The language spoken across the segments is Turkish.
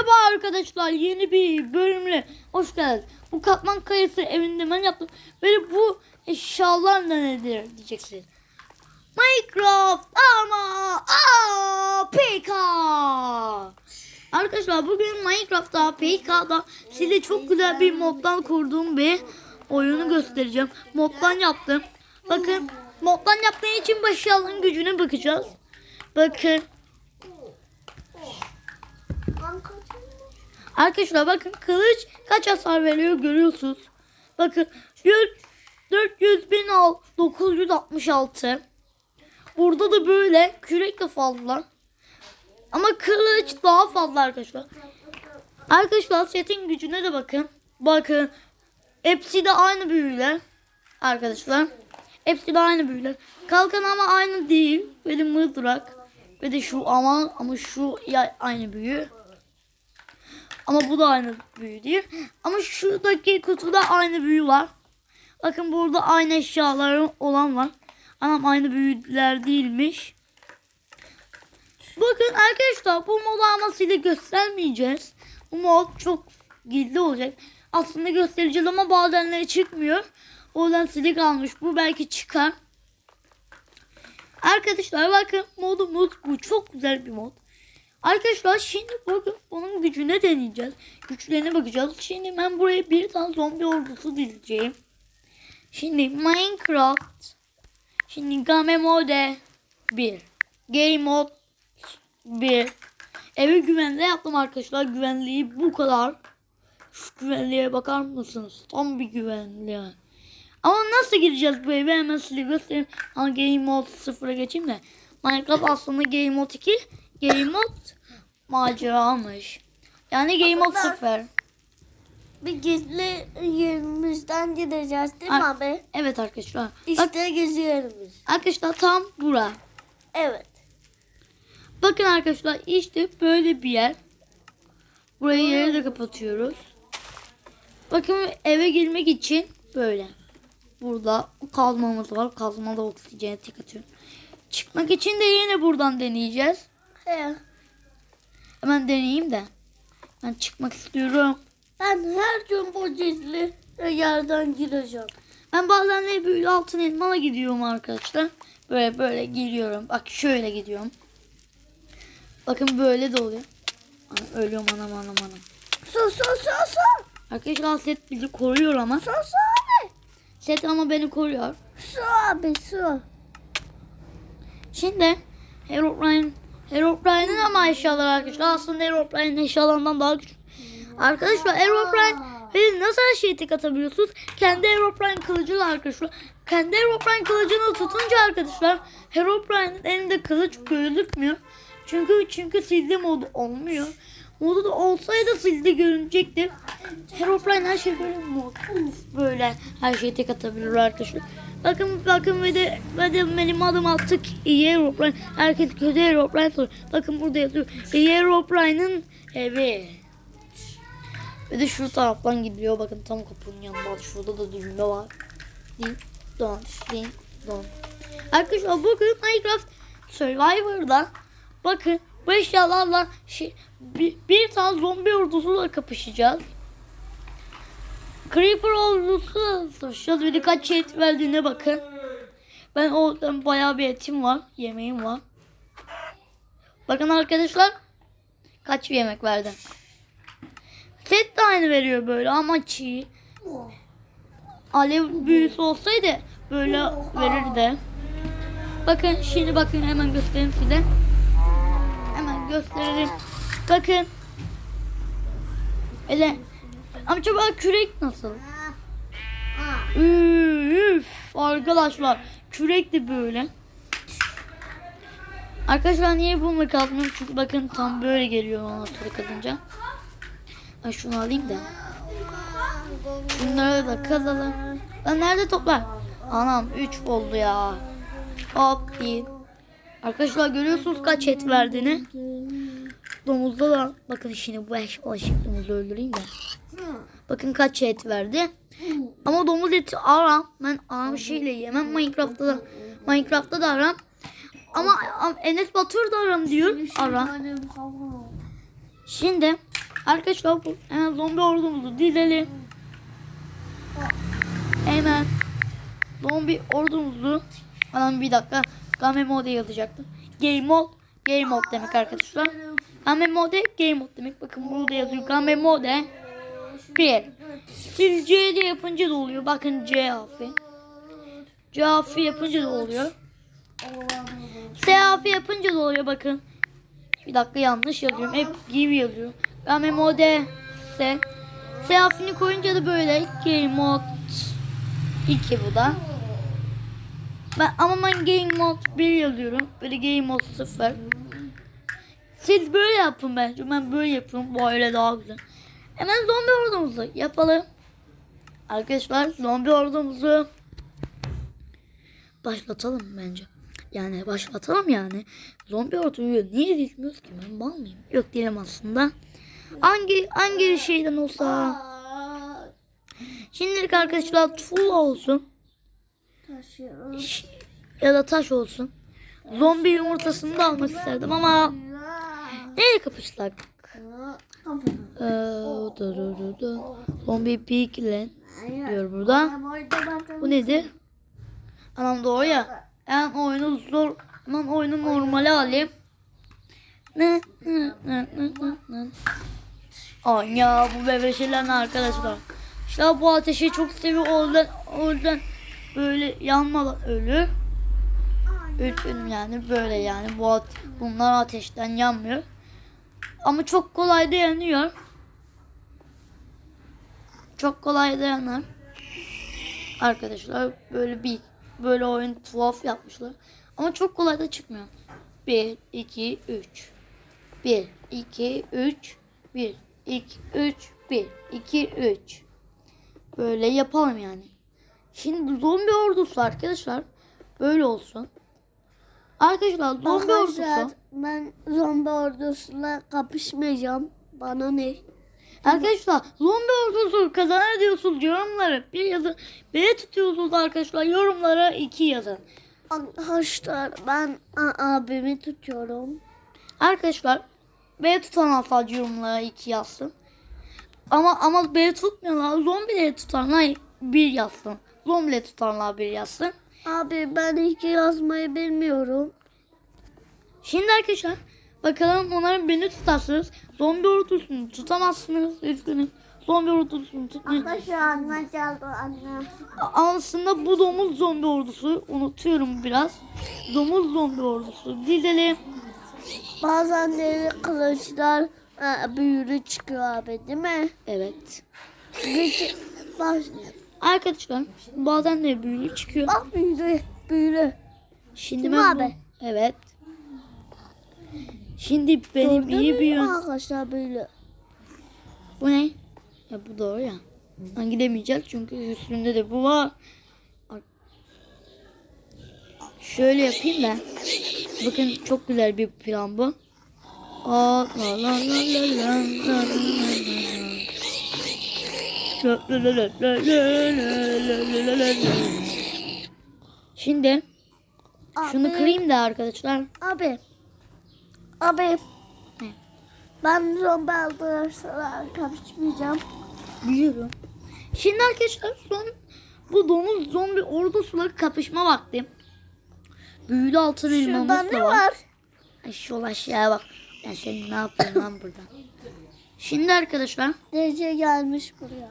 Merhaba arkadaşlar yeni bir bölümle hoş geldiniz. Bu katman kayası evinde ben yaptım. Böyle bu eşyalar da nedir diyeceksiniz. Minecraft ama APK. Arkadaşlar bugün Minecraft'ta APK'da size çok güzel bir moddan kurduğum bir oyunu göstereceğim. Moddan yaptım. Bakın moddan yaptığı için başarının gücüne bakacağız. Bakın Arkadaşlar bakın kılıç kaç hasar veriyor görüyorsunuz. Bakın 100, 400 bin al 966. Burada da böyle kürek de fazla. Ama kılıç daha fazla arkadaşlar. Arkadaşlar setin gücüne de bakın. Bakın. Hepsi de aynı büyüler. Arkadaşlar. Hepsi de aynı büyüler. Kalkan ama aynı değil. Benim mızrak. Ve de şu ama ama şu ya aynı büyü. Ama bu da aynı büyü değil. Ama şuradaki kutuda aynı büyü var. Bakın burada aynı eşyaları olan var. Anam aynı büyüler değilmiş. Bakın arkadaşlar bu modu ama size göstermeyeceğiz. Bu mod çok gizli olacak. Aslında göstereceğiz ama bazenleri çıkmıyor. O yüzden silik almış. Bu belki çıkar. Arkadaşlar bakın modumuz bu. Çok güzel bir mod. Arkadaşlar şimdi bakın bunun gücüne deneyeceğiz. Güçlerine bakacağız. Şimdi ben buraya bir tane zombi ordusu dizeceğim. Şimdi Minecraft. Şimdi Game Mode 1. Game Mode 1. Evi güvenli yaptım arkadaşlar. Güvenliği bu kadar. Şu güvenliğe bakar mısınız? Tam bir güvenliğe. Ama nasıl gireceğiz bu eve hemen size göstereyim. Ama Game Mode 0'a geçeyim de. Minecraft aslında Game Mode 2. Game Mode maceramış. Yani Game Mode 0. Bir gizli yerimizden gideceğiz değil mi Ar- abi? Evet arkadaşlar. Bak, İşte gizli yerimiz. arkadaşlar tam bura. Evet. Bakın arkadaşlar işte böyle bir yer. Burayı yere de kapatıyoruz. Bakın eve girmek için böyle. Burada kazmamız var. Kazmada oksijene tek atıyor. Çıkmak için de yine buradan deneyeceğiz. He. Hemen deneyeyim de. Ben çıkmak istiyorum. Ben her gün bu gizli yerden gireceğim. Ben bazen de böyle altın elmana gidiyorum arkadaşlar. Böyle böyle giriyorum. Bak şöyle gidiyorum. Bakın böyle de oluyor. Ölüyorum anam anam anam. Su su su su. Arkadaşlar set bizi koruyor ama. Su su abi. Set ama beni koruyor. Su abi su. Şimdi Herobrine Herobrine'in ama eşyaları arkadaşlar. Aslında Herobrine'in eşyalarından daha güçlü. Arkadaşlar Herobrine ve nasıl her şeyi tek atabiliyorsunuz? Kendi Herobrine kılıcıyla arkadaşlar. Kendi Herobrine kılıcını tutunca arkadaşlar Herobrine'in elinde kılıç gözükmüyor. Çünkü çünkü sildi modu olmuyor. Modu da olsaydı sildi görünecekti. Herobrine her şey böyle mod. Böyle her şeyi tek atabilir arkadaşlar. Bakın bakın ve de, ve de benim adım attık iyi Herobrine. Herkes kötü Herobrine soruyor. Bakın burada yazıyor. İyi Herobrine'ın evi. Ve de şu taraftan gidiyor. Bakın tam kapının yanında. Şurada da düğme var. Din don din don. Arkadaşlar bugün Minecraft Survivor'da bakın bu eşyalarla şey, bir, bir tane zombi ordusuyla kapışacağız. Creeper ordusu savaşacağız. Bir kaç et verdiğine bakın. Ben oradan bayağı bir etim var. Yemeğim var. Bakın arkadaşlar. Kaç bir yemek verdim. Set de aynı veriyor böyle ama çiğ. Alev büyüsü olsaydı böyle verirdi. Bakın şimdi bakın hemen göstereyim size. Hemen gösterelim. Bakın. Ele. Amca bak kürek nasıl? Üf, arkadaşlar kürek de böyle. Arkadaşlar niye bunu kazmıyorum? Çünkü bakın tam böyle geliyor ondan sonra kazınca. Ben şunu alayım da. Bunları da kazalım. Lan nerede toplar? Anam 3 oldu ya. Hop bir. Arkadaşlar görüyorsunuz kaç et verdiğini. Domuzda da bakın şimdi bu eş aşık domuzu öldüreyim de. Bakın kaç et verdi. Ama domuz eti aram. Ben aram şeyle yemem. Minecraft'ta da Minecraft'ta da aram. Ama am- Enes Batur da aram diyor. Aram. Şimdi Arkadaşlar bu hemen zombi ordumuzu dizelim. Hemen zombi ordumuzu Anam bir dakika game mode yazacaktım. Game mode game mode demek arkadaşlar. Game mode game mode demek. Bakın burada yazıyor. Game mode 1. Siz C'de yapınca da oluyor. Bakın C harfi. C harfi yapınca da oluyor. S harfi yapınca da oluyor bakın. Bir dakika yanlış yazıyorum. Hep gibi yazıyorum. Game mode S. S harfini koyunca da böyle game mode 2 bu da. Ben, ama ben game mode 1 yazıyorum. Böyle game mode 0. Siz böyle yapın bence. Ben böyle yapıyorum. Böyle daha güzel. Hemen zombi ordumuzu yapalım. Arkadaşlar zombi ordumuzu başlatalım bence. Yani başlatalım yani. Zombi orduyu niye bilmiyoruz ki ben bal mıyım? Yok değilim aslında. Hangi hangi şeyden olsa. Şimdilik arkadaşlar tuğla olsun. Ya da taş olsun. Zombi yumurtasını da almak isterdim ama nereye kapıştık? Ee, dur, dur, dur, dur. Zombi piglen diyor burada. Bu nedir? Anam doğru ya. Ben oyunu zor. Ben oyunu normale alayım. Ne? Ne? Ne? Ne? Ne? Ne? Ay ya bu bebeşiler ne arkadaşlar. İşte bu ateşi çok seviyor. O yüzden, o yüzden böyle yanmadan ölür. Ölüm yani böyle yani. Bu at, bunlar ateşten yanmıyor. Ama çok kolay da yanıyor. Çok kolay da yanar. Arkadaşlar böyle bir böyle oyun tuhaf yapmışlar. Ama çok kolay da çıkmıyor. 1 2 3 1 2 3 1 2 3 1 2 3 Böyle yapalım yani. Şimdi zombi ordusu arkadaşlar böyle olsun. Arkadaşlar zombi Arkadaşlar ordusu. ben zombi ordusuyla kapışmayacağım. Bana ne? Arkadaşlar zombi ordusu kazanır diyorsunuz yorumlara bir yazın. Beni tutuyorsunuz arkadaşlar yorumlara iki yazın. Arkadaşlar ben abimi tutuyorum. Arkadaşlar beni tutan sadece yorumlara iki yazsın. Ama ama beni tutmuyorlar. Zombileri tutanlar bir yazsın. Zombileri tutanlar bir yazsın. Abi ben iki yazmayı bilmiyorum. Şimdi arkadaşlar bakalım onların beni tutarsınız. Zombi ordusunu tutamazsınız. Üzgünüm. Zombi ordusunu tutmayın. Arkadaşlar anne geldi anne. Aslında bu domuz zombi ordusu. Unutuyorum biraz. Domuz zombi ordusu. Dizelim. Bazen de kılıçlar e, büyülü çıkıyor abi değil mi? Evet. Geç, başlayalım. Arkadaşlar bazen de büyülü çıkıyor. Bak büyülü, büyülü. Şimdi Değil mi ben bu- abi? Evet. Şimdi benim Gördün iyi bir yön... Arkadaşlar böyle. Bu ne? Ya bu doğru ya. Ben gidemeyeceğiz çünkü üstünde de bu var. Şöyle yapayım da. Bakın çok güzel bir plan bu. Aa, la la la la la la Şimdi şunu kırayım da arkadaşlar. Abi Abi. Ben zombi arkadaşlarla kapışmayacağım. Biliyorum. Şimdi arkadaşlar son bu domuz zombi ordusuyla kapışma vakti. Büyülü altın elmamız Şurada da ne var. var? Ay şu aşağıya bak. Ben seni ne yapayım lan burada. Şimdi arkadaşlar. Nece gelmiş buraya.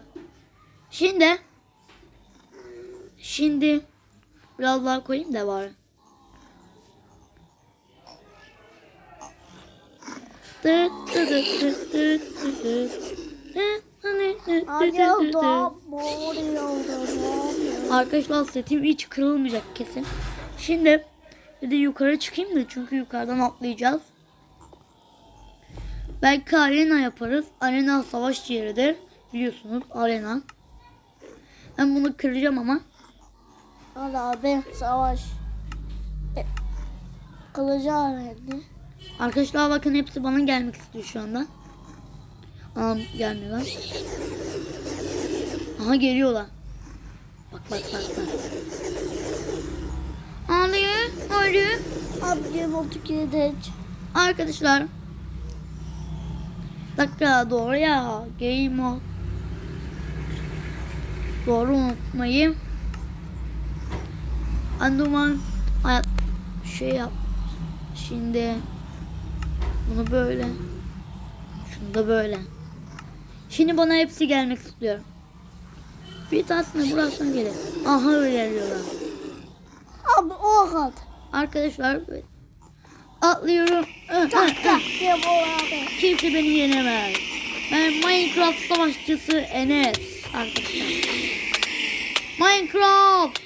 Şimdi. Şimdi. Biraz daha koyayım da bari. Arkadaşlar setim hiç kırılmayacak kesin. Şimdi bir de yukarı çıkayım da çünkü yukarıdan atlayacağız. Belki arena yaparız. Arena savaş yeridir. Biliyorsunuz arena. Ben bunu kıracağım ama. Al abi savaş. Kılıcı öğrendi. Arkadaşlar bakın hepsi bana gelmek istiyor şu anda. Aa gelmiyorlar. Aha geliyorlar. Bak bak bak bak. Ağlıyor, ağlıyor. Abi 32 geç. Arkadaşlar Dakika doğru ya. Game mode. Doğru unutmayayım. Anduman şey yap. Şimdi bunu böyle. Şunu da böyle. Şimdi bana hepsi gelmek istiyor. Bir tanesine burasına gelir. Aha öyle geliyorlar. Abi o kadar. Arkadaşlar atlıyorum. Tak tak diye bu abi. Kimse beni yenemez. Ben Minecraft savaşçısı Enes arkadaşlar. Minecraft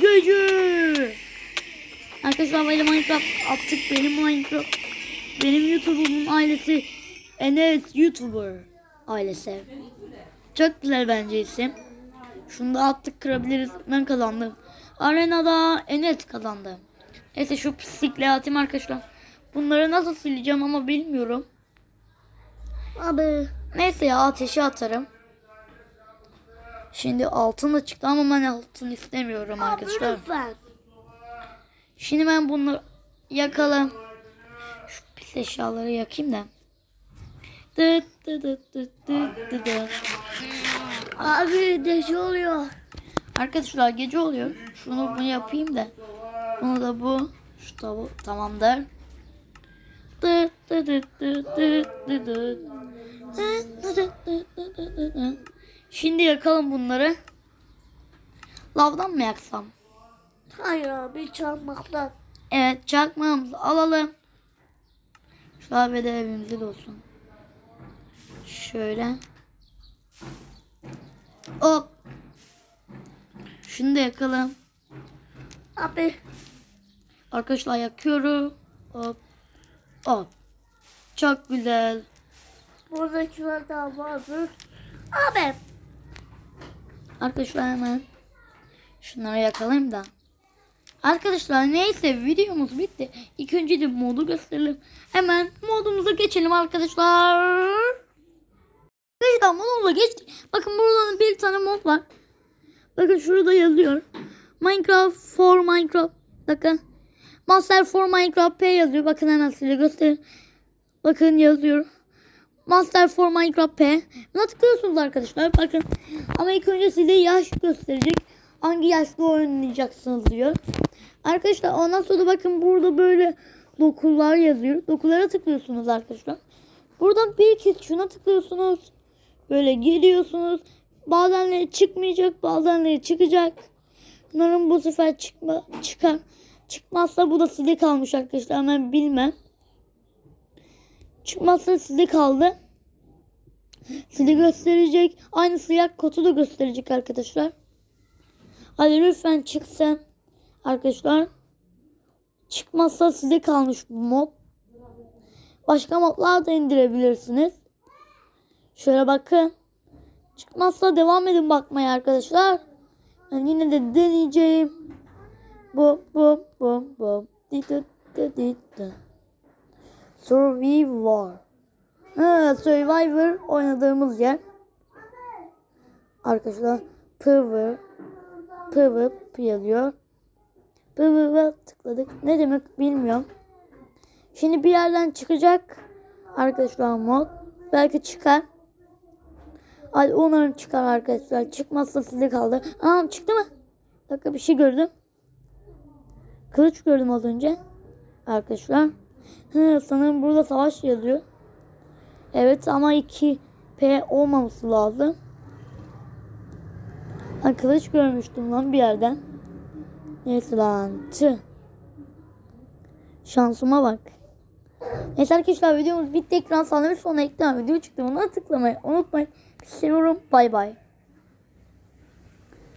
gücü. Arkadaşlar böyle Minecraft attık. Benim Minecraft benim YouTube'umun ailesi Enes YouTuber ailesi. Çok güzel bence isim. Şunu da attık kırabiliriz. Ben kazandım. Arenada Enes kazandı. Neyse şu pislikle atayım arkadaşlar. Bunları nasıl sileceğim ama bilmiyorum. Abi. Neyse ya ateşe atarım. Şimdi altın da çıktı ama ben altın istemiyorum Abi arkadaşlar. lütfen. Şimdi ben bunu yakalım. Eşyaları yakayım da. Dıt dıt dıt dıt dıt dıt dıt. Abi deşi oluyor. Arkadaşlar gece oluyor. Şunu bunu yapayım da. Bunu da bu. Şu da bu. Tamamdır. Dıt dıt dıt dıt dıt dıt. Şimdi yakalım bunları. Lavdan mı yaksam? Hayır abi çarpmaktan. Evet çakmağımızı alalım. Abi de evimizde de olsun. Şöyle. Hop. Şunu da yakalım. Abi. Arkadaşlar yakıyorum. Hop. Hop. Çok güzel. Buradakiler daha vardır. Abi. Arkadaşlar hemen şunları yakalayayım da. Arkadaşlar neyse videomuz bitti. İlk önce de modu gösterelim. Hemen modumuza geçelim arkadaşlar. Arkadaşlar modumuza geçtik. Bakın burada bir tane mod var. Bakın şurada yazıyor. Minecraft for Minecraft. Bakın. Master for Minecraft P yazıyor. Bakın hemen size göstereyim. Bakın yazıyor. Master for Minecraft P. Buna tıklıyorsunuz arkadaşlar. Bakın. Ama ilk önce size yaş gösterecek. Hangi yaşta oynayacaksınız diyor. Arkadaşlar ondan sonra bakın burada böyle dokular yazıyor. Dokulara tıklıyorsunuz arkadaşlar. Buradan bir kez şuna tıklıyorsunuz. Böyle geliyorsunuz. Bazenleri çıkmayacak, bazenleri çıkacak. Bunların bu sefer çıkma, çıkar. Çıkmazsa bu da size kalmış arkadaşlar. Ben bilmem. Çıkmazsa size kaldı. Size gösterecek. Aynı siyah kotu da gösterecek arkadaşlar. Hadi lütfen çıksın. Arkadaşlar. Çıkmazsa size kalmış bu mod. Başka modlar da indirebilirsiniz. Şöyle bakın. Çıkmazsa devam edin bakmaya arkadaşlar. Ben yine de deneyeceğim. Bu bu bu bu. Survivor. Ha, Survivor oynadığımız yer. Arkadaşlar PvP PvP yazıyor. PvP tıkladık. Ne demek bilmiyorum. Şimdi bir yerden çıkacak. Arkadaşlar mod. Belki çıkar. Hadi umarım çıkar arkadaşlar. Çıkmazsa size kaldı. Aa çıktı mı? Bir dakika bir şey gördüm. Kılıç gördüm az önce. Arkadaşlar. Hı, sanırım burada savaş yazıyor. Evet ama 2P olmaması lazım. Ha, kılıç görmüştüm lan bir yerden. Neyse lan. Tüh. Şansıma bak. Neyse arkadaşlar videomuz bitti. Ekran sağlamış sonra ekran video çıktı. Buna tıklamayı unutmayın. Seviyorum. Bay bay.